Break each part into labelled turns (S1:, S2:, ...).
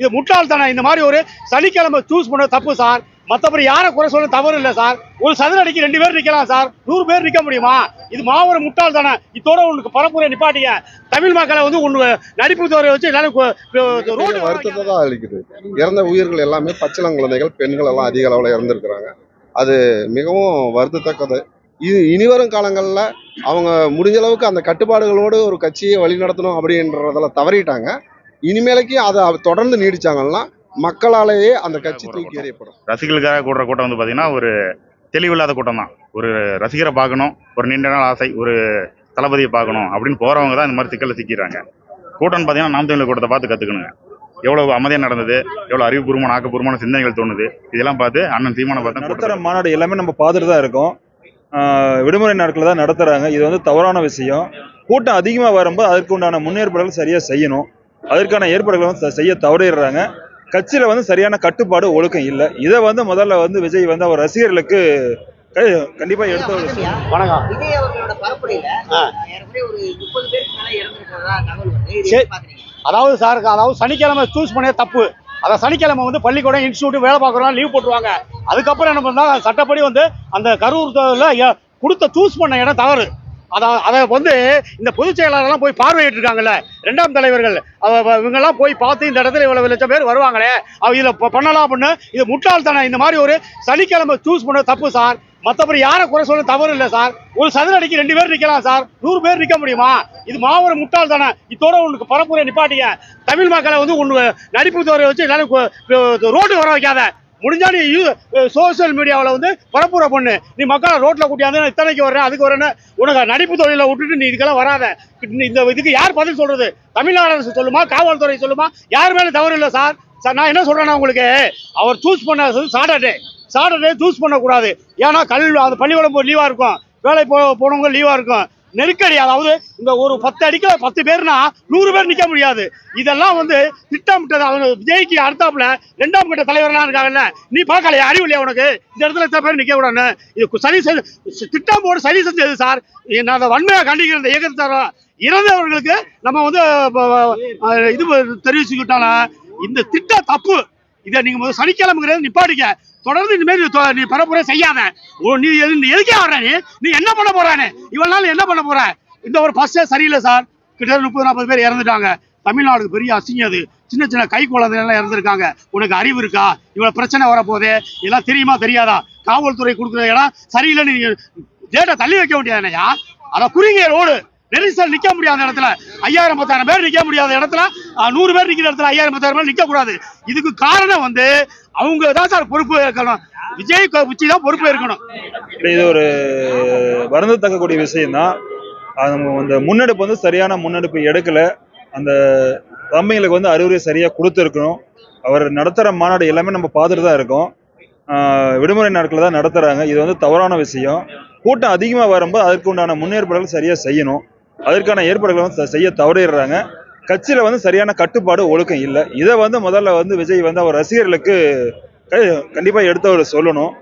S1: இது முட்டாள்தனம் இந்த மாதிரி ஒரு சனிக்கிழமை சூஸ் பண்ண தப்பு சார். மற்றபடி யாரை குறை சொல்ல தவறு இல்லை சார். ஒரு சதுர அடிக்கு ரெண்டு பேர் நிக்கலாம் சார். நூறு பேர் நிக்க முடியுமா? இது மாபெரும் முட்டாள்தனம் இதோட உனக்கு பரப்புரை நிப்பாட்டிங்க. தமிழ் மக்களை வந்து உன்னு நடிப்பு தோறை வச்சு எல்லாரும்
S2: வருத்தத்தை தான் அளிக்குது. இறந்த உயிர்கள் எல்லாமே பச்சிளம் குழந்தைகள் பெண்கள் எல்லாம் அதிக அளவில் இறந்துருக்குறாங்க. அது மிகவும் வருத்தத்தக்கது. இது இனிவரும் காலங்களில் அவங்க முடிஞ்ச அளவுக்கு அந்த கட்டுப்பாடுகளோடு ஒரு கட்சியை வழிநடத்தணும் அப்படின்றதுல தவறிட்டாங்க. இனிமேலைக்கு அதை தொடர்ந்து நீடிச்சாங்கன்னா மக்களாலேயே அந்த கட்சி தூக்கி எறியப்படும்.
S3: ரசிகர்களுக்காக கூடுற கூட்டம் வந்து பார்த்தீங்கன்னா ஒரு தெளிவில்லாத கூட்டம் தான் ஒரு ரசிகரை பார்க்கணும் ஒரு நீண்ட நாள் ஆசை ஒரு தளபதியை பார்க்கணும் அப்படின்னு போகிறவங்க தான் இந்த மாதிரி சிக்கலில் சிக்கிறாங்க கூட்டம்னு பார்த்தீங்கன்னா நாம் தமிழ் கூட்டத்தை பார்த்து கற்றுக்கணுங்க எவ்வளோ அமைதியாக நடந்தது எவ்வளோ அறிவுபூர்வமான ஆக்கப்பூர்வமான சிந்தனைகள் தோணுது இதெல்லாம் பார்த்து அண்ணன் சீமானை பார்த்து
S4: நடத்துகிற மாநாடு எல்லாமே நம்ம பார்த்துட்டு தான் இருக்கோம். விடுமுறை நாட்களில் தான் நடத்துகிறாங்க இது வந்து தவறான விஷயம். கூட்டம் அதிகமாக வரும்போது அதற்கு உண்டான முன்னேற்பாடுகள் சரியாக செய்யணும். அதற்கான ஏற்பாடுகளை வந்து செய்ய தவறிடுறாங்க. கட்சியில் வந்து சரியான கட்டுப்பாடு ஒழுக்கம் இல்லை. இதை வந்து முதல்ல வந்து விஜய் வந்து அவர் ரசிகர்களுக்கு கண்டிப்பாக எடுத்து.
S1: வணக்கம்.
S5: விஜய் அவர்களோட பரப்புரையில
S1: ஆ.
S5: ஏறக்குறைய ஒரு முப்பது பேருக்கு மேல இறந்திருக்கிறதா தகவல் வருது. இது
S1: சரி.
S5: எப்படி பாக்குறீங்க?
S1: அதாவது சார் அதாவது சனிக்கிழமை சூஸ் பண்ண தப்பு. அதை சனிக்கிழமை வந்து பள்ளிக்கூடம் இன்ஸ்டியூட் வேலை பார்க்குறோம் லீவ் போட்டுருவாங்க. அதுக்கப்புறம் என்ன பண்ணா சட்டப்படி வந்து அந்த கரூர் கொடுத்த சூஸ் பண்ண இடம் தவறு. அதை அதை வந்து இந்த பொதுச் செயலாளர்லாம் போய் பார்வையிட்டு இருக்காங்கல்ல ரெண்டாம் தலைவர்கள் இவங்கெல்லாம் போய் பார்த்து இந்த இடத்துல இவ்வளவு லட்சம் பேர் வருவாங்களே. அவ இதில் பண்ணலாம் அப்படின்னு இது முட்டாள்தனம் இந்த மாதிரி ஒரு சனிக்கிழமை சூஸ் பண்ண தப்பு சார் மற்றபடி யாரை குறை சொல்ல தவறு இல்லை சார் ஒரு சதுர அடிக்கு ரெண்டு பேர் நிற்கலாம் சார் நூறு பேர் நிற்க முடியுமா? இது மாபெரும் தானே. இதோட உனக்கு பரப்புரை நிப்பாட்டிங்க. தமிழ் மக்களை வந்து உன் நடிப்பு துறை வச்சு எல்லாரும் ரோடு வர வைக்காத. முடிஞ்சா நீ சோசியல் மீடியாவில் வந்து பரப்புரை பண்ணு. நீ மக்களை ரோட்டில் கூட்டியாந்து நான் இத்தனைக்கு வரேன் அதுக்கு வரேன்னு உனக்கு நடிப்பு தொழிலை விட்டுட்டு நீ இதுக்கெல்லாம் வராத. இந்த இதுக்கு யார் பதில் சொல்றது? தமிழ்நாடு அரசு சொல்லுமா? காவல்துறை சொல்லுமா? யார் மேலே தவறு இல்லை சார்? சார் நான் என்ன சொல்றேன்னா உங்களுக்கு அவர் சூஸ் பண்ண சாட்டர்டே சாட்டர்டே சூஸ் பண்ணக்கூடாது. ஏன்னா கல் அது பள்ளிக்கூடம் போய் லீவாக இருக்கும். வேலை போ போனவங்க லீவாக இருக்கும். நெருக்கடி அதாவது இந்த ஒரு பத்து அடிக்க பத்து பேர்னா நூறு பேர் நிற்க முடியாது. இதெல்லாம் வந்து திட்டமிட்டது அவங்க விஜய்க்கு அடுத்தாப்புல ரெண்டாம் கட்ட தலைவர்லாம் இருக்காங்கல்ல. நீ பார்க்கலையா? அறிவு இல்லையா உனக்கு? இந்த இடத்துல எத்தனை பேர் நிற்க கூடாதுன்னு. இது சரி செஞ்சு திட்டம் போட சரி செஞ்சது சார். நான் அதை வன்மையாக கண்டிக்கிற இந்த இயக்கத்தை இறந்தவர்களுக்கு நம்ம வந்து இது தெரிவிச்சுக்கிட்டோம்னா இந்த திட்டம் தப்பு. இதை நீங்க முதல்ல சனிக்கிழமைங்கிறது நிப்பாட்டிக்க. தொடர்ந்து இந்த மாதிரி நீ பரப்புரை செய்யாத. ஓ, நீ எது- நீ எதுக்கே வர்ற நீ? நீ என்ன பண்ண போறானே? இவ்வளவு நாள் என்ன பண்ண போற? இந்த ஒரு பஸ்ஸே சரியில்லை சார் கிட்டத்தட்ட முப்பது நாற்பது பேர் இறந்துட்டாங்க. தமிழ்நாடுக்கு பெரிய அசிங்கம் அது. சின்ன சின்ன கை குழந்தைகள்லாம் இறந்துருக்காங்க. உனக்கு அறிவு இருக்கா? இவ்வளவு பிரச்சனை வரப்போதே இதெல்லாம் தெரியுமா தெரியாதா? காவல்துறை கொடுக்குற இடம் சரியில்லைன்னு நீங்க டேட்டை தள்ளி வைக்க முடியாதுனையா அத குறுகிய ரோடு நெரிசல் நிக்க முடியாத இடத்துல ஐயாயிரம் பத்தாயிரம் பேர் நிக்க முடியாத இடத்துல நூறு பேர் நிக்கிற இடத்துல ஐயாயிரம் பத்தாயிரம் பேர் நிக்க கூடாது இதுக்கு காரணம் வந்து அவங்க தான் சார் பொறுப்பு இருக்கணும் விஜய் உச்சி தான் பொறுப்பு இருக்கணும்
S4: இது ஒரு வருந்தத்தக்கக்கூடிய விஷயம்தான். அது அந்த முன்னெடுப்பு வந்து சரியான முன்னெடுப்பு எடுக்கல. அந்த தம்பிங்களுக்கு வந்து அறிவுரை சரியா கொடுத்துருக்கணும். அவர் நடத்துகிற மாநாடு எல்லாமே நம்ம பார்த்துட்டு தான் இருக்கோம். விடுமுறை நாட்களில் தான் நடத்துகிறாங்க இது வந்து தவறான விஷயம். கூட்டம் அதிகமாக வரும்போது அதற்கு உண்டான முன்னேற்பாடுகள் சரியாக செய்யணும். அதற்கான ஏற்பாடுகளை வந்து செய்ய தவறிடுறாங்க. கட்சியில் வந்து சரியான கட்டுப்பாடு ஒழுக்கம் இல்லை. இதை வந்து முதல்ல வந்து விஜய் வந்து அவர் ரசிகர்களுக்கு கண்டிப்பாக எடுத்து அவர் சொல்லணும்.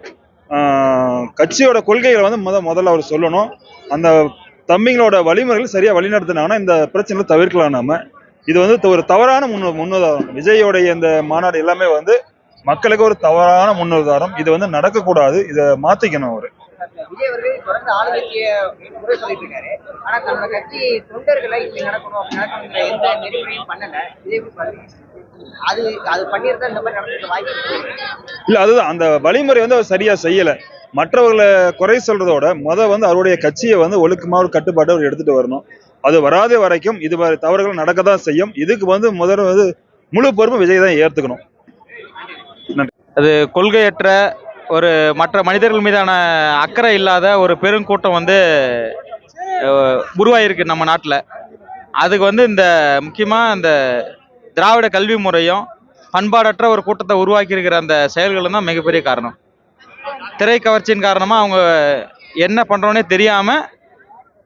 S4: கட்சியோட கொள்கைகளை வந்து முத முதல்ல அவர் சொல்லணும். அந்த தம்பிங்களோட வழிமுறைகள் சரியாக வழிநடத்தினாங்கன்னா இந்த பிரச்சனைகளை தவிர்க்கலாம் நம்ம இது வந்து ஒரு தவறான முன் முன்னுதாரணம். விஜயோடைய இந்த மாநாடு எல்லாமே வந்து மக்களுக்கு ஒரு தவறான முன்னுதாரணம். இது வந்து நடக்கக்கூடாது. இதை மாற்றிக்கணும் அவர்.
S5: விஜய் அவர்கள் தொடர்ந்து ஆளுங்கட்சிய குறை சொல்லிட்டு இருக்காரு ஆனா தன்னோட கட்சி தொண்டர்களை இப்படி நடக்கணும் அப்படி நடக்கணுங்கிற எந்த நெறிமுறையும் பண்ணல. இதே அது அது பண்ணியிருந்தா இந்த மாதிரி நடந்திருக்க வாய்ப்பு.
S4: இல்ல அதுதான். அந்த வழிமுறை வந்து அவர் சரியா செய்யல. மற்றவர்களை குறை சொல்றதோட முத வந்து அவருடைய கட்சியை வந்து ஒழுக்கமா ஒரு கட்டுப்பாட்டை அவர் எடுத்துட்டு வரணும். அது வராத வரைக்கும் இது தவறுகள் நடக்க தான் செய்யும். இதுக்கு வந்து முதல்ல வந்து முழு பொறுப்பு விஜய் தான் ஏத்துக்கணும்.
S6: அது கொள்கையற்ற ஒரு மற்ற மனிதர்கள் மீதான அக்கறை இல்லாத ஒரு பெருங்கூட்டம் வந்து உருவாயிருக்கு நம்ம நாட்டில். அதுக்கு வந்து இந்த முக்கியமாக இந்த திராவிட கல்வி முறையும் பண்பாடற்ற ஒரு கூட்டத்தை உருவாக்கி இருக்கிற அந்த செயல்களும் தான் மிகப்பெரிய காரணம். திரை கவர்ச்சியின் காரணமாக அவங்க என்ன பண்ணுறோன்னே தெரியாமல்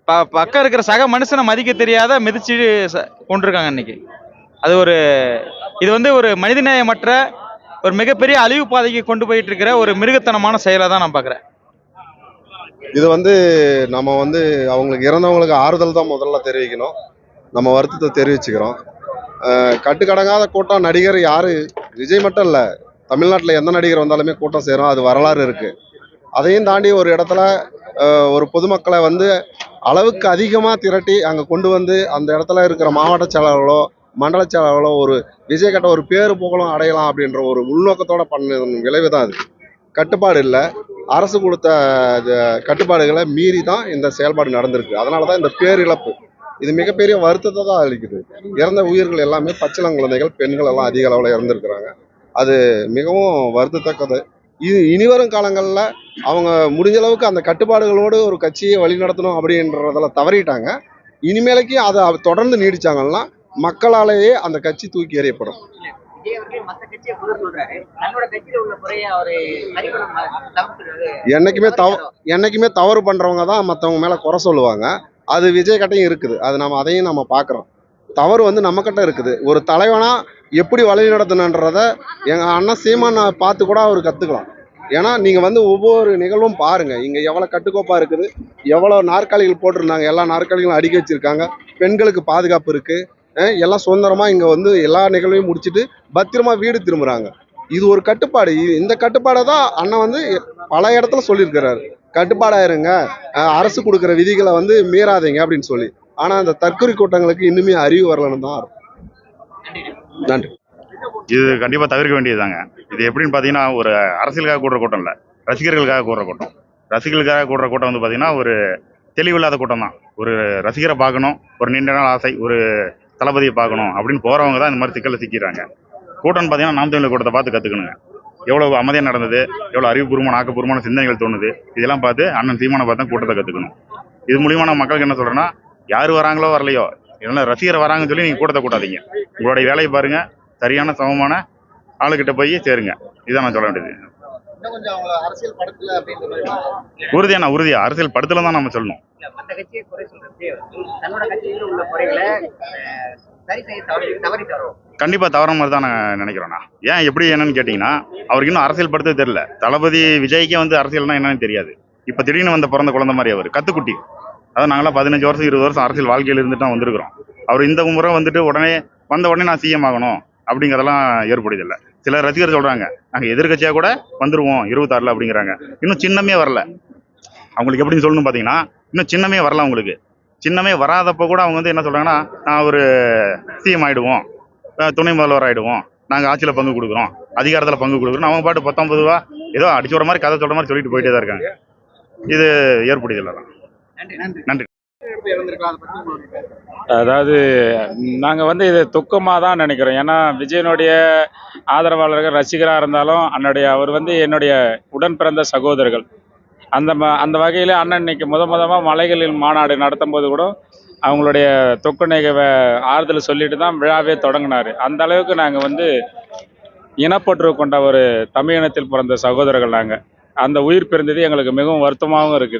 S6: ப பக்கம் இருக்கிற சக மனுஷனை மதிக்க தெரியாத மிதிச்சு ச- கொண்டிருக்காங்க இன்னைக்கு. அது ஒரு இது வந்து ஒரு மனிதநேயமற்ற ஒரு மிகப்பெரிய அழிவு பாதைக்கு கொண்டு போயிட்டு இருக்கிற ஒரு மிருகத்தனமான செயலை தான் நான் பார்க்குறேன்.
S2: இது வந்து நம்ம வந்து அவங்களுக்கு இறந்தவங்களுக்கு ஆறுதல் தான் முதல்ல தெரிவிக்கணும். நம்ம வருத்தத்தை தெரிவிச்சுக்கிறோம். கட்டுக்கடங்காத கூட்டம் நடிகர் யாரு? விஜய் மட்டும் இல்லை. தமிழ்நாட்டில் எந்த நடிகர் வந்தாலுமே கூட்டம் சேரும். அது வரலாறு இருக்கு. அதையும் தாண்டி ஒரு இடத்துல ஒரு பொதுமக்களை வந்து அளவுக்கு அதிகமாக திரட்டி அங்கே கொண்டு வந்து அந்த இடத்துல இருக்கிற மாவட்ட செயலாளர்களோ மண்டல ஒரு விஜய் கட்ட ஒரு பேரு புகழும் அடையலாம் அப்படின்ற ஒரு உள்நோக்கத்தோட பண்ண விளைவு தான் அது. கட்டுப்பாடு இல்லை. அரசு கொடுத்த இது கட்டுப்பாடுகளை மீறி தான் இந்த செயல்பாடு நடந்திருக்கு. அதனால தான் இந்த பேரிழப்பு. இது மிகப்பெரிய வருத்தத்தை தான் அளிக்குது. இறந்த உயிர்கள் எல்லாமே பச்சிளம் குழந்தைகள் பெண்கள் எல்லாம் அதிக அளவில் இறந்துருக்குறாங்க. அது மிகவும் வருத்தத்தக்கது. இது இனிவரும் காலங்களில் அவங்க முடிஞ்ச அளவுக்கு அந்த கட்டுப்பாடுகளோடு ஒரு கட்சியை வழிநடத்தணும் அப்படின்றதில் தவறிட்டாங்க. இனிமேலைக்கு அதை தொடர்ந்து நீடிச்சாங்கன்னா மக்களாலேயே அந்த கட்சி தூக்கி எறியப்படும். என்னைக்குமே தவ என்னைக்குமே தவறு பண்றவங்க தான் மற்றவங்க மேல குறை சொல்லுவாங்க. அது விஜய் கிட்டையும் இருக்குது. அது நம்ம அதையும் நம்ம பார்க்குறோம் தவறு வந்து நம்ம கிட்ட இருக்குது. ஒரு தலைவனா எப்படி வழி நடத்தணுன்றத எங்க அண்ணன் சீமானை பார்த்து கூட அவர் கத்துக்கலாம். ஏன்னா நீங்க வந்து ஒவ்வொரு நிகழ்வும் பாருங்க. இங்க எவ்வளவு கட்டுக்கோப்பா இருக்குது. எவ்வளவு நாற்காலிகள் போட்டிருந்தாங்க. எல்லா நாற்காலிகளும் அடுக்கி வச்சிருக்காங்க. பெண்களுக்கு பாதுகாப்பு இருக்கு. அஹ் எல்லாம் சுதந்திரமாக இங்கே வந்து எல்லா நிகழ்வையும் முடிச்சுட்டு பத்திரமா வீடு திரும்புகிறாங்க இது ஒரு கட்டுப்பாடு. இந்த கட்டுப்பாடை தான் அண்ணன் வந்து பல இடத்துல சொல்லியிருக்கிறாரு. கட்டுப்பாடாக இருங்க. அரசு கொடுக்குற விதிகளை வந்து மீறாதீங்க அப்படின்னு சொல்லி. ஆனால் அந்த தற்கொலை கூட்டங்களுக்கு இன்னுமே அறிவு வரலன்னு தான் நன்றி.
S3: இது கண்டிப்பாக தவிர்க்க வேண்டியதுதாங்க. இது எப்படின்னு பார்த்தீங்கன்னா ஒரு அரசியலுக்காக கூடுற கூட்டம் இல்லை. ரசிகர்களுக்காக கூடுற கூட்டம். ரசிகர்களுக்காக கூடுற கூட்டம் வந்து பார்த்தீங்கன்னா ஒரு தெளிவில்லாத கூட்டம் தான். ஒரு ரசிகரை பார்க்கணும். ஒரு நீண்ட நாள் ஆசை. ஒரு தளபதியை பார்க்கணும் அப்படின்னு போகிறவங்க தான் இந்த மாதிரி சிக்கலில் சிக்கிறாங்க கூட்டம்னு பார்த்தீங்கன்னா நாம் தமிழ் கூட்டத்தை பார்த்து கற்றுக்கணுங்க எவ்வளோ அமைதியாக நடந்தது எவ்வளோ அறிவுபூர்வமான ஆக்கப்பூர்வமான சிந்தனைகள் தோணுது இதெல்லாம் பார்த்து அண்ணன் சீமானை பார்த்து கூட்டத்தை கற்றுக்கணும் இது மூலியமா நான் மக்களுக்கு என்ன சொல்கிறேன்னா யார் வராங்களோ வரலையோ இதெல்லாம் ரசிகர் வராங்கன்னு சொல்லி நீங்கள் கூட்டத்தை கூட்டாதீங்க. உங்களுடைய வேலையை பாருங்க சரியான சமமான ஆளுகிட்ட போய் சேருங்க. இதான் நான் சொல்ல வேண்டியது.
S5: இன்னும் கொஞ்சம் அவங்க அரசியல் படத்துல அப்படின்ற
S3: உறுதியா நான் உறுதியா அரசியல் படத்துல தான் நம்ம சொல்லணும்.
S5: மற்ற கட்சியை குறை சொல்றது தன்னோட கட்சியில உள்ள குறைகளை சரி செய்ய தவறி தவறிட்டாரோ
S3: கண்டிப்பா தவற மாதிரி தான் நான் நினைக்கிறேண்ணா ஏன் எப்படி என்னன்னு கேட்டிங்கன்னா அவருக்கு இன்னும் அரசியல் படுத்த தெரியல. தளபதி விஜய்க்கே வந்து அரசியல்னா என்னன்னு தெரியாது. இப்போ திடீர்னு வந்த பிறந்த குழந்தை மாதிரி அவர் கத்துக்குட்டி. அதாவது நாங்களாம் பதினஞ்சு வருஷம் இருபது வருஷம் அரசியல் வாழ்க்கையில் இருந்துட்டு தான் வந்திருக்கிறோம். அவர் இந்த முறை வந்துட்டு உடனே வந்த உடனே நான் சிஎம் ஆகணும் அப்படிங்கிறதெல்லாம் ஏற்படுதில்லை சில ரசிகர் சொல்றாங்க நாங்கள் எதிர்கட்சியாக கூட வந்துருவோம் இருபத்தாறுல அப்படிங்கிறாங்க. இன்னும் சின்னமே வரல. அவங்களுக்கு எப்படின்னு சொல்லணும் பார்த்தீங்கன்னா இன்னும் சின்னமே வரல அவங்களுக்கு. சின்னமே வராதப்ப கூட அவங்க வந்து என்ன சொல்றாங்கன்னா நான் ஒரு சிஎம் ஆயிடுவோம். அஹ் துணை முதல்வர் ஆயிடுவோம். நாங்கள் ஆட்சியில் பங்கு கொடுக்குறோம். அதிகாரத்தில் பங்கு கொடுக்குறோம் அவங்க பாட்டு பத்தொன்பது ரூபா ஏதோ அடிச்சு விட மாதிரி கதை சொல்ற மாதிரி சொல்லிட்டு போயிட்டே தான் இருக்காங்க. இது ஏற்படுதில்லை தான்
S5: நன்றி உங்களுக்கு?
S7: அதாவது நாங்கள் வந்து இது துக்கமாக தான் நினைக்கிறோம். ஏன்னா விஜயனுடைய ஆதரவாளர்கள் ரசிகராக இருந்தாலும் அன்னுடைய அவர் வந்து என்னுடைய உடன் பிறந்த சகோதரர்கள். அந்த ம அந்த வகையில் அண்ணன் இன்னைக்கு முத முதமாக மலைகளில் மாநாடு நடத்தும் போது கூட அவங்களுடைய தொக்கு ஆறுதல் சொல்லிட்டு தான் விழாவே தொடங்கினார். அந்த அளவுக்கு நாங்கள் வந்து இனப்பற்று கொண்ட ஒரு தமிழினத்தில் பிறந்த சகோதரர்கள் நாங்கள் அந்த உயிர் பிரிந்தது எங்களுக்கு மிகவும் வருத்தமாகவும் இருக்குது.